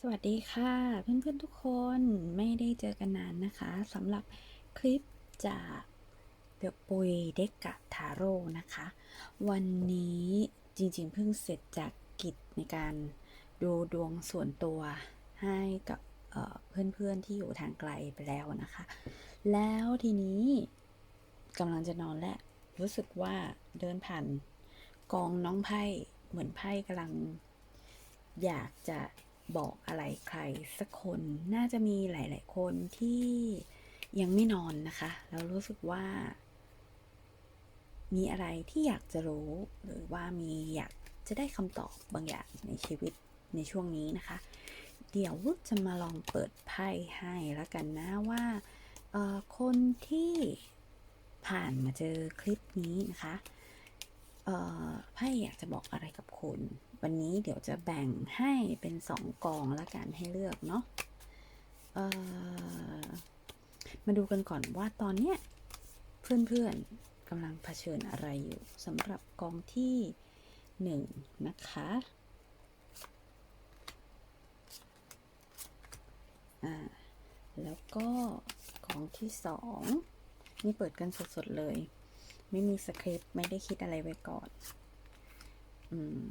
สวัสดีค่ะ เพื่อนๆทุกคนไม่ได้เจอกันนานนะคะสำหรับคลิปจากเดอะปุยเด็กกะทาโร่นะคะ วันนี้จริงๆเพิ่งเสร็จจากกิจในการดูดวงส่วนตัวให้กับเอ่อเพื่อนๆที่อยู่ทางไกลไปแล้วนะคะ แล้วทีนี้กำลังจะนอนแล้ว รู้สึกว่าเดินผ่านกองน้องไพ่เหมือนไพ่กำลัง อยากจะ บอกอะไรใครสักคนน่าจะมีหลาย ๆ คนที่ยังไม่นอนนะคะ แล้วรู้สึกว่า มีอะไรที่อยากจะรู้ หรือว่ามีอยากจะได้คำตอบบางอย่างในชีวิตในช่วงนี้นะคะ เดี๋ยวจะมาลองเปิดไพ่ให้แล้วกันนะว่าคนที่ผ่านมาเจอคลิปนี้นะคะ ไพ่อยากจะบอกอะไรกับคุณ วันนี้เดี๋ยวจะแบ่งให้เป็นสองกองละกันให้เลือกเนาะมาดูกันก่อนว่าตอนเนี้ยเพื่อนๆกำลังเผชิญอะไรอยู่สำหรับกองที่หนึ่งนะคะอ่าแล้วก็กองที่สองนี่เปิดกันสดๆเลย ไม่มีสคริปต์ไม่ได้คิดอะไรไว้ก่อน อืม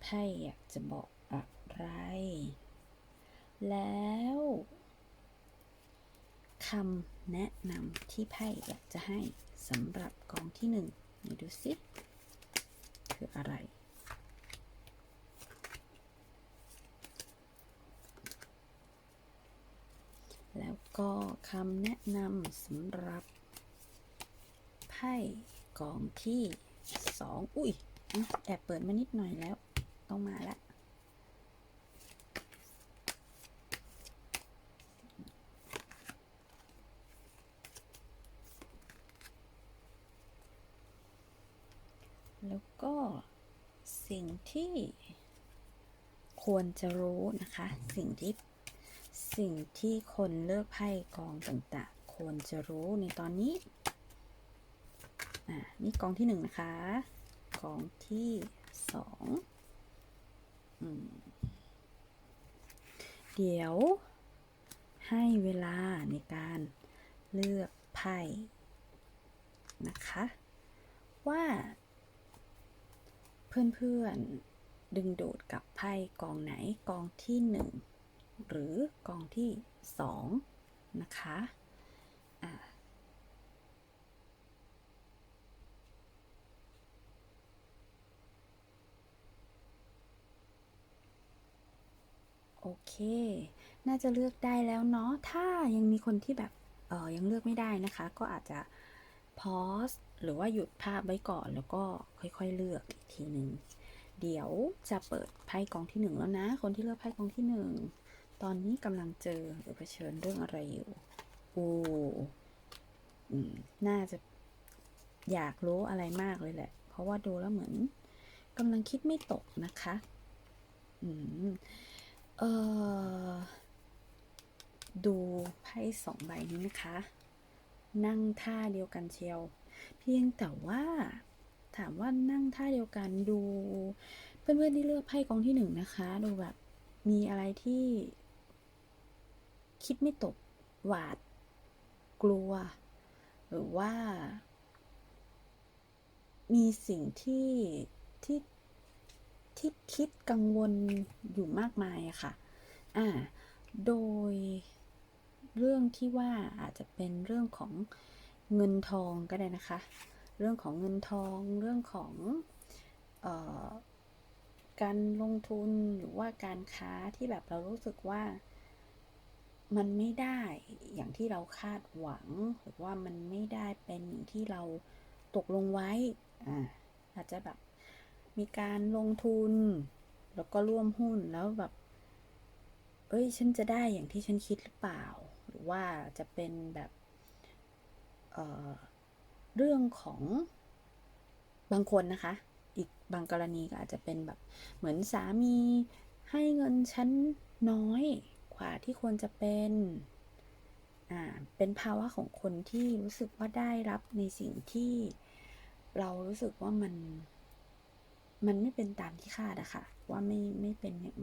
ไพ่อยากจะบอกอะไร แล้วคำแนะนำที่ไพ่อยากจะให้สำหรับกองที่หนึ่งหนดูสิ คืออะไร แล้วก็คำแนะนำสำหรับ ไพ่กองที่สองอุ้ยแอบเปิดมานิดหน่อยแล้ว ต้องมาละแล้วก็สิ่งที่ควรจะรู้นะคะ สิ่งที่สิ่งที่คนเลือกไพ่กองต่างๆ ควรจะรู้ในตอนนี้ นี่กองที่หนึ่งนะคะ กองที่สองอเดี๋ยวให้เวลาในการเลือกไพ่นะคะ ว่าเพื่อนๆดึงดูดกับไพ่กองไหนกองที่หนึ่งหรือกองที่สองนะคะ โอเค น่าจะเลือกได้แล้วเนาะ ถ้ายังมีคนที่แบบเออยังเลือกไม่ได้นะคะ ก็อาจจะพอสหรือว่าหยุดภาพไว้ก่อนแล้วก็ค่อยๆเลือกอีกทีหนึ่งเดี๋ยวจะเปิดไพ่กองที่หนึ่งแล้วนะ คนที่เลือกไพ่กองที่หนึ่งตอนนี้กำลังเจอหรือเผชิญเรื่องอะไรอยู่โอ้น่าจะอยากรู้อะไรมากเลยแหละ เพราะว่าดูแล้วเหมือนกำลังคิดไม่ตกนะคะ อืม เออดูไพ่สองใบนี้นะคะ นั่งท่าเดียวกันเชียว เพียงแต่ว่าถามว่านั่งท่าเดียวกันดู เพื่อนๆที่เลือกไพ่กองที่หนึ่งนะคะ ดูแบบมีอะไรที่ คิดไม่ตก หวาด กลัว หรือว่า มีสิ่งที่ที่ ที่คิดกังวลอยู่มากมายอะค่ะ อ่า โดยเรื่องที่ว่าอาจจะเป็นเรื่องของเงินทองก็ได้นะคะ เรื่องของเงินทอง เรื่องของออการลงทุนหรือว่าการค้าที่แบบเรารู้สึกว่ามันไม่ได้อย่างที่เราคาดหวัง หรือว่ามันไม่ได้เป็นอย่างที่เราตกลงไว้ อ่า อาจจะแบบ มีการลงทุน แล้วก็ร่วมหุ้นแล้วแบบ เอ้ย ฉันจะได้อย่างที่ฉันคิดหรือเปล่า หรือว่าจะเป็นแบบเเรื่องของบางคนนะคะ อีกบางกรณีก็อาจจะเป็นแบบ เหมือนสามีให้เงินฉันน้อยกว่าที่ควรจะเป็น อ่า เป็นภาวะของคนที่รู้สึกว่าได้รับในสิ่งที่เรารู้สึกว่ามัน มันไม่เป็นตามที่คาดอะค่ะ ว่าไม่ไม่เป็นอย่าง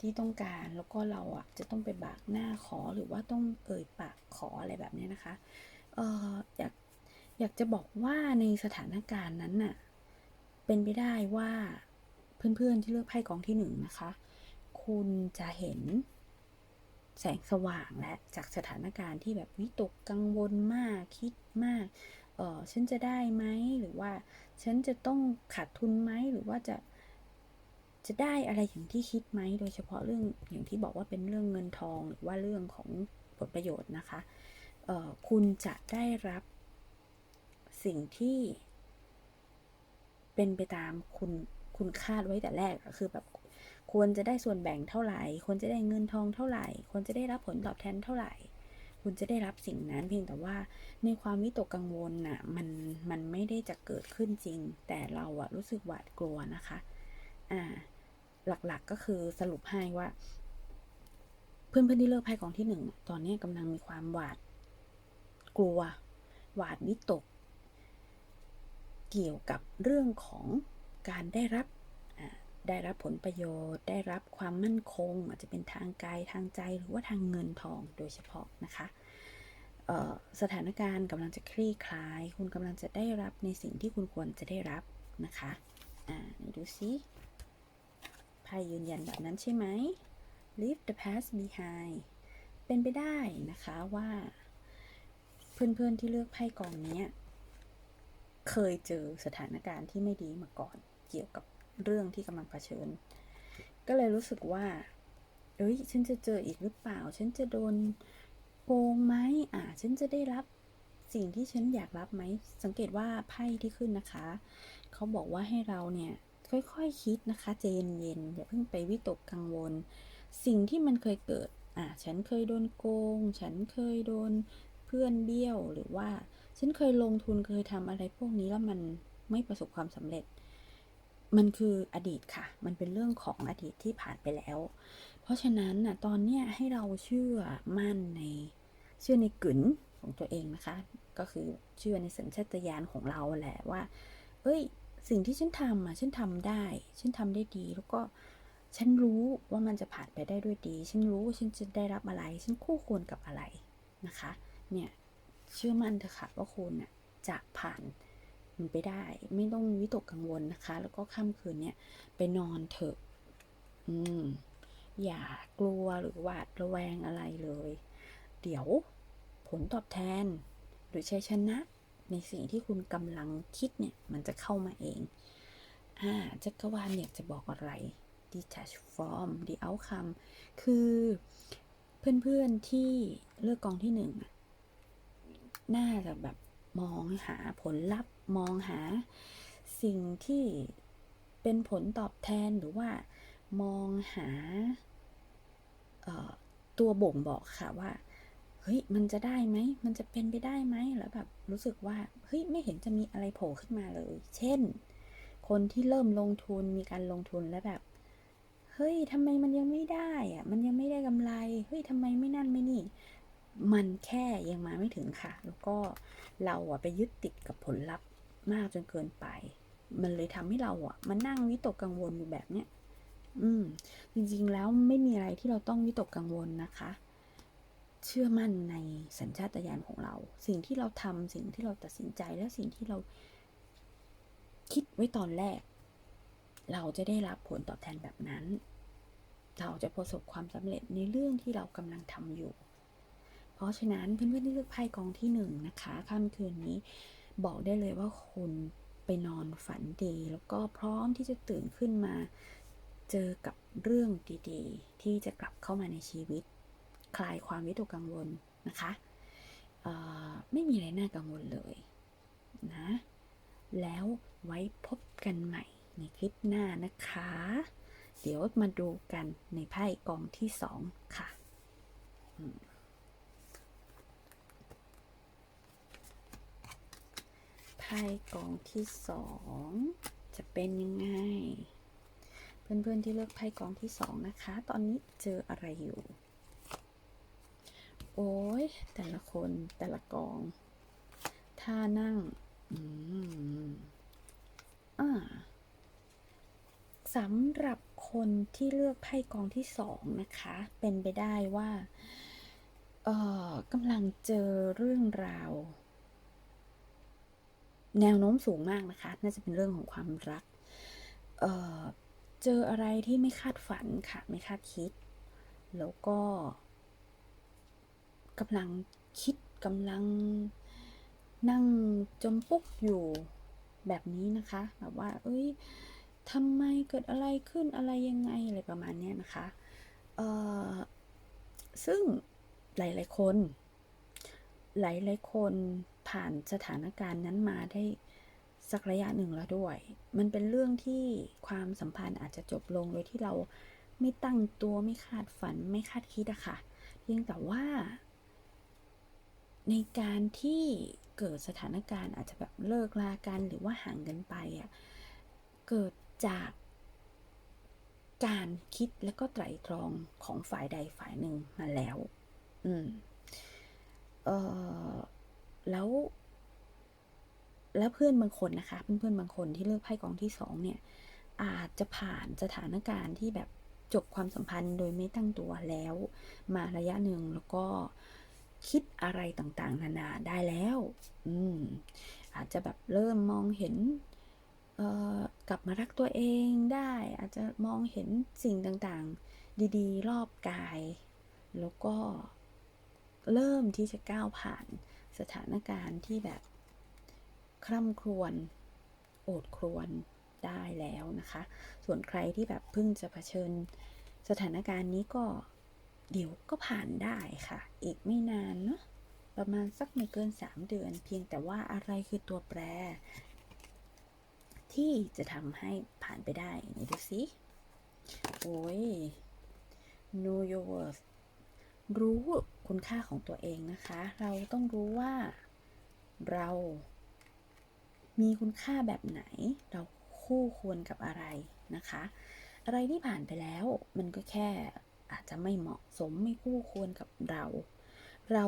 ที่ต้องการแล้วก็เราอะจะต้องไปบากหน้าขอหรือว่าต้องเอ่ยปากขออะไรแบบนี้นะคะเอออยากอยากจะบอกว่าในสถานการณ์นั้นน่ะเป็นไปได้ว่าเพื่อนๆที่เลือกไพ่กองที่หนึ่งนะคะ คุณจะเห็นแสงสว่างและจากสถานการณ์ที่แบบวิตกกังวลมากคิดมาก เออฉันจะได้ไหมหรือว่า ฉันจะต้องขาดทุนไหมหรือว่าจะจะได้อะไรอย่างที่คิดไหม โดยเฉพาะเรื่องอย่างที่บอกว่าเป็นเรื่องเงินทอง หรือว่าเรื่องของผลประโยชน์นะคะเออคุณจะได้รับสิ่งที่เป็นไปตามคุณคุณคาดไว้แต่แรกคือแบบควรจะได้ส่วนแบ่งเท่าไหร่ ควรจะได้เงินทองเท่าไหร่ ควรจะได้รับผลตอบแทนเท่าไหร่ คุณจะได้รับสิ่งนั้นเพียงแต่ว่าในความวิตกกังวลน่ะมันมันไม่ได้จะเกิดขึ้นจริง แต่เราอะรู้สึกหวาดกลัวนะคะอ่าหลักๆก็คือสรุปให้ว่า เพื่อนๆที่เลือกไพ่กองที่หนึ่งตอนนี้กำลังมีความหวาด กลัว หวาดวิตก เกี่ยวกับเรื่องของการได้รับ ได้รับผลประโยชน์ ได้รับความมั่นคง อาจจะเป็นทางกายทางใจหรือว่าทางเงินทองโดยเฉพาะนะคะเอ่อสถานการณ์กำลังจะคลี่คลาย คุณกำลังจะได้รับในสิ่งที่คุณควรจะได้รับนะคะอ่าดูซิไพ่ยืนยันแบบนั้นใช่ไหม leave the past behind เป็นไปได้นะคะว่า เพื่อนๆที่เลือกไพ่กองนี้เคยเจอสถานการณ์ที่ไม่ดีมาก่อนเกี่ยวกับ เรื่องที่กำลังเผชิญ ก็เลยรู้สึกว่า เอ้ย ฉันจะเจออีกหรือเปล่า ฉันจะโดนโกงไหมอ่า ฉันจะได้รับสิ่งที่ฉันอยากรับไหม สังเกตว่าไพ่ที่ขึ้นนะคะ เขาบอกว่าให้เราเนี่ย ค่อยๆคคิดนะคะใจเย็นๆอย่าเพิ่งไปวิตกกังวล สิ่งที่มันเคยเกิด อ่า ฉันเคยโดนโกง ฉันเคยโดนเพื่อนเบี้ยว หรือว่า ฉันเคยลงทุนเคยทำอะไรพวกนี้แล้วมันไม่ประสบความสำเร็จ มันคืออดีตค่ะ มันเป็นเรื่องของอดีตที่ผ่านไปแล้ว เพราะฉะนั้นน่ะตอนเนี้ยให้เราเชื่อมั่นในเชื่อในกึ๋นของตัวเองนะคะ ก็คือเชื่อในสัญชาตญาณของเราแหละว่า เอ้ย สิ่งที่ฉันทำอะฉันทำได้ ฉันทำได้ดี แล้วก็ฉันรู้ว่ามันจะผ่านไปได้ด้วยดี ฉันรู้ว่าฉันจะได้รับอะไร ฉันคู่ควรกับอะไรนะคะ เนี่ย เชื่อมั่นเถอะค่ะว่าคุณน่ะจะผ่าน มันไปได้ ไม่ต้องวิตกกังวลนะคะ แล้วก็ค่ำคืนเนี่ยไปนอนเถอะ อืม อย่ากลัวหรือหวาดระแวงอะไรเลย เดี๋ยวผลตอบแทน หรือชัยชนะ ในสิ่งที่คุณกำลังคิดเนี่ย มันจะเข้ามาเอง อ่าจักรวาลอยากจะบอกอะไร detach from the outcome คือเพื่อนๆที่เลือกกองที่หนึ่งน่าจะแบบ มองหาผลลัพธ์ มองหาสิ่งที่เป็นผลตอบแทนหรือว่ามองหาตัวบ่งบอกค่ะว่าเฮ้ยมันจะได้ไหมมันจะเป็นไปได้ไหมแล้วแบบรู้สึกว่าเฮ้ยไม่เห็นจะมีอะไรโผล่ขึ้นมาเลย เช่น คนที่เริ่มลงทุนมีการลงทุนแล้วแบบเฮ้ยทำไมมันยังไม่ได้อะมันยังไม่ได้กำไรเฮ้ยทำไมไม่นั่นไม่นี่ มันแค่ยังมาไม่ถึงค่ะ แล้วก็เราอะไปยึดติดกับผลลัพธ์มากจนเกินไป มันเลยทำให้เราอะมานั่งวิตกกังวลอยู่แบบเนี้ย อืม จริงๆแล้วไม่มีอะไรที่เราต้องวิตกกังวลนะคะ เชื่อมั่นในสัญชาตญาณของเรา สิ่งที่เราทำสิ่งที่เราตัดสินใจและสิ่งที่เรา คิดไว้ตอนแรก เราจะได้รับผลตอบแทนแบบนั้น เราจะประสบความสำเร็จในเรื่องที่เรากำลังทำอยู่ เพราะฉะนั้นเพื่อนๆที่เลือกไพ่กองที่หนึ่งนะคะค่ำคืนนี้บอกได้เลยว่าคุณไปนอนฝันดี แล้วก็พร้อมที่จะตื่นขึ้นมา เจอกับเรื่องดีๆ ที่จะกลับเข้ามาในชีวิต คลายความวิตกกังวลนะคะไม่มีอะไรน่ากังวลเลยนะแล้วไว้พบกันใหม่ในคลิปหน้านะคะ เดี๋ยวมาดูกันในไพ่กองที่สองค่ะอืม ไพ่กองที่สองจะเป็นยังไง เพื่อนๆที่เลือกไพ่กองที่สองนะคะ ตอนนี้เจออะไรอยู่ โอ้ยแต่ละคนแต่ละกองท่านั่ง อืมอ่าสำหรับคนที่เลือกไพ่กองที่สองนะคะ เป็นไปได้ว่า เอ่อกำลังเจอเรื่องราว แนวโน้มสูงมากนะคะ น่าจะเป็นเรื่องของความรักเเจออะไรที่ไม่คาดฝันค่ะ ไม่คาดคิด แล้วก็กำลังคิดกำลังนั่งจมปุ๊กอยู่แบบนี้นะคะ แบบว่า เอ้ยทำไมเกิดอะไรขึ้นอะไรยังไงอะไรประมาณนี้นะคะเออซึ่งหลาย ๆ คน หลาย ๆ คน ผ่านสถานการณ์นั้นมาได้สักระยะหนึ่งแล้วด้วย มันเป็นเรื่องที่ความสัมพันธ์อาจจะจบลงโดยที่เราไม่ตั้งตัวไม่คาดฝันไม่คาดคิดอะค่ะเพียงแต่ว่า ในการที่เกิดสถานการณ์อาจจะแบบเลิกลากันหรือว่าห่างกันไปอะเกิดจากการคิดและก็ไตร่ตรองของฝ่ายใดฝ่ายหนึ่งมาแล้ว อืม เออ แล้วแล้วเพื่อนบางคนนะคะเพื่อนๆบางคนที่เลือกไพ่กองที่สองเนี่ย อาจจะผ่านสถานการณ์ที่แบบจบความสัมพันธ์โดยไม่ตั้งตัวแล้ว มาระยะหนึ่งแล้วก็คิดอะไรต่างๆ นานาได้แล้ว อืม อาจจะแบบเริ่มมองเห็นเอ่อกลับมารักตัวเองได้ อาจจะมองเห็นสิ่งต่างๆ ดีๆ รอบกาย แล้วก็เริ่มที่จะก้าวผ่าน สถานการณ์ที่แบบคร่ำครวญโอดครวญได้แล้วนะคะ ส่วนใครที่แบบเพิ่งจะเผชิญสถานการณ์นี้ก็เดี๋ยวก็ผ่านได้ค่ะ อีกไม่นานเนาะประมาณสักไม่เกิน 3 เดือน เพียงแต่ว่าอะไรคือตัวแปร ที่จะทำให้ผ่านไปได้ไหนดูสิโอ้ย know your worth รู้คุณค่าของตัวเองนะคะ เราต้องรู้ว่าเรา มีคุณค่าแบบไหน เราคู่ควรกับอะไรนะคะ อะไรที่ผ่านไปแล้วมันก็แค่อาจจะไม่เหมาะสมไม่คู่ควรกับเรา เรา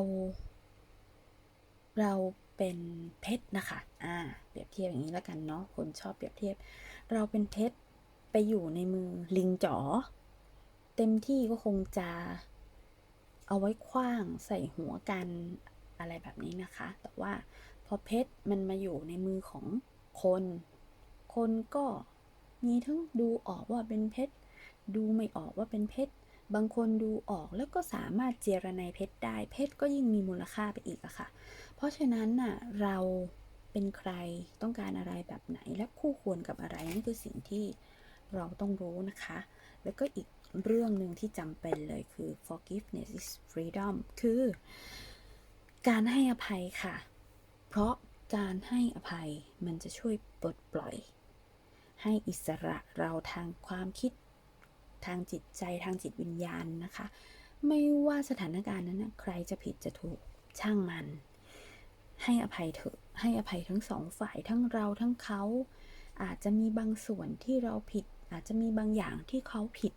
เราเป็นเพชรนะคะ อ่า เปรียบเทียบอย่างนี้แล้วกันเนาะ คนชอบเปรียบเทียบ เราเป็นเพชรไปอยู่ในมือลิงจ๋อ เต็มที่ก็คงจะ เอาไว้คว้างใส่หัวกันอะไรแบบนี้นะคะ แต่ว่าพอเพชรมันมาอยู่ในมือของคน คนก็มีทั้งดูออกว่าเป็นเพชร ดูไม่ออกว่าเป็นเพชร บางคนดูออกแล้วก็สามารถเจรไนเพชรได้ เพชรก็ยิ่งมีมูลค่าไปอีกอะค่ะ เพราะฉะนั้นน่ะเราเป็นใครต้องการอะไรแบบไหนและคู่ควรกับอะไรนี่คือสิ่งที่เราต้องรู้นะคะ แล้วก็อีก เรื่องหนึ่งที่จำเป็นเลยคือ forgiveness is freedom คือ การให้อภัยค่ะ เพราะการให้อภัยมันจะช่วยปลดปล่อย ให้อิสระเราทางความคิดทางจิตใจทางจิตวิญญาณนะคะ ไม่ว่าสถานการณ์นั้นนะใครจะผิดจะถูกช่างมัน ให้อภัยเถอะให้อภัยทั้งสองฝ่ายทั้งเราทั้งเขา อาจจะมีบางส่วนที่เราผิด อาจจะมีบางอย่างที่เขาผิด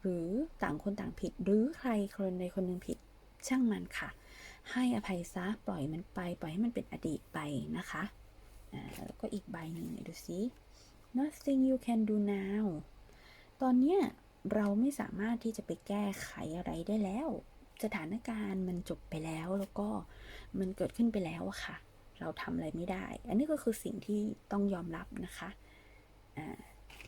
หรือต่างคนต่างผิด หรือใครคนใดคนหนึ่งผิดช่างมันค่ะ ให้อภัยซะปล่อยมันไป ปล่อยให้มันเป็นอดีตไปนะคะแล้วก็อีกใบหนึ่งหนดูซิ nothing you can do now ตอนเนี้ยเราไม่สามารถที่จะไปแก้ไขอะไรได้แล้ว สถานการณ์มันจบไปแล้วแล้วก็มันเกิดขึ้นไปแล้วอะค่ะ เราทำอะไรไม่ได้ อันนี้ก็คือสิ่งที่ต้องยอมรับนะคะ อ่า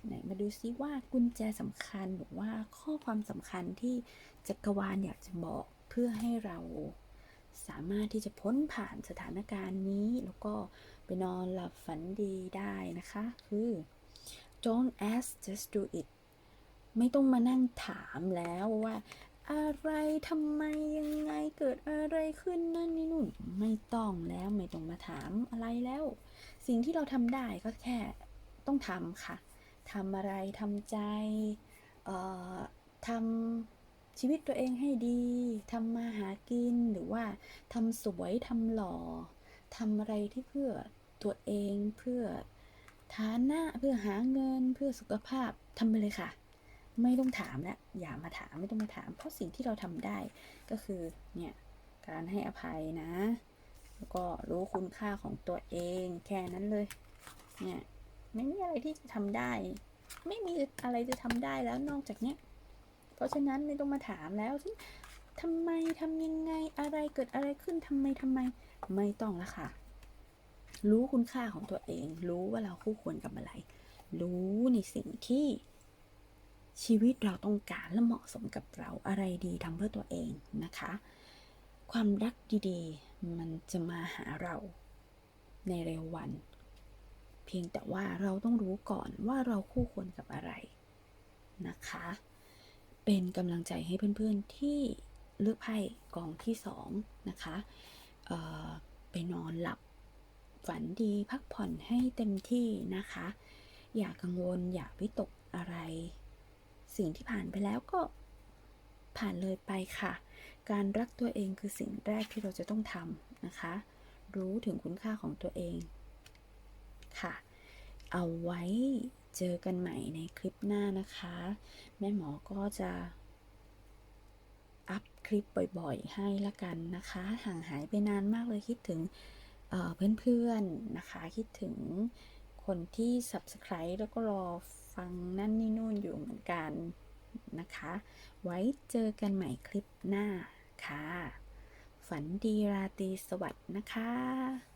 ไหนมาดูซิว่ากุญแจสำคัญหรือว่าข้อความสำคัญที่จักรวาลอยากจะบอกเพื่อให้เราสามารถที่จะพ้นผ่านสถานการณ์นี้ แล้วก็ไปนอนหลับฝันดีได้นะคะ คือ don't ask just do it ไม่ต้องมานั่งถามแล้วว่า อะไรทำไมยังไงเกิดอะไรขึ้นนั่นนี่นู่นไม่ต้องแล้วไม่ต้องมาถามอะไรแล้ว สิ่งที่เราทำได้ก็แค่ต้องทำค่ะ ทำอะไรทำใจทำชีวิตตัวเองให้ดีทำมาหากินหรือว่าทำสวยทำหล่อทำอะไรที่เพื่อตัวเองเพื่อฐานะเพื่อหาเงินเพื่อสุขภาพทำไปเลยค่ะ ไม่ต้องถามแล้วอย่ามาถามไม่ต้องมาถาม เพราะสิ่งที่เราทำได้ก็คือเนี่ยการให้อภัยนะ แล้วก็รู้คุณค่าของตัวเองแค่นั้นเลยเนี่ย ไม่มีอะไรที่จะทำได้ ไม่มีอะไรจะทำได้แล้วนอกจากเนี้ย เพราะฉะนั้นไม่ต้องมาถามแล้วฉันทำไมทำยังไงอะไรเกิดอะไรขึ้นทำไมทำไมไม่ต้องละค่ะ รู้คุณค่าของตัวเอง รู้ว่าเราคู่ควรกับอะไร รู้ในสิ่งที่ชีวิตเราต้องการและเหมาะสมกับเราอะไรดีทำเพื่อตัวเองนะคะ ความรักดีๆ มันจะมาหาเราในเร็ววัน เพียงแต่ว่าเราต้องรู้ก่อนว่าเราคู่ควรกับอะไรนะคะ เป็นกำลังใจให้เพื่อนๆที่เลือกไพ่กองที่สองนะคะไปนอนหลับฝันดีพักผ่อนให้เต็มที่นะคะ อย่ากังวลอย่าวิตกอะไร สิ่งที่ผ่านไปแล้วก็ผ่านเลยไปค่ะ การรักตัวเองคือสิ่งแรกที่เราจะต้องทำนะคะ รู้ถึงคุณค่าของตัวเอง ค่ะ เอาไว้เจอกันใหม่ในคลิปหน้านะคะ แม่หมอก็จะอัพคลิปบ่อยๆ ให้ละกันนะคะ ห่างหายไปนานมากเลยคิดถึงเเพื่อนๆนะคะ คิดถึงคนที่ subscribe แล้วก็รอฟังนั่นนี่นู่นอยู่เหมือนกันนะคะ ไว้เจอกันใหม่คลิปหน้าค่ะ ฝันดีราตรีสวัสดิ์นะคะ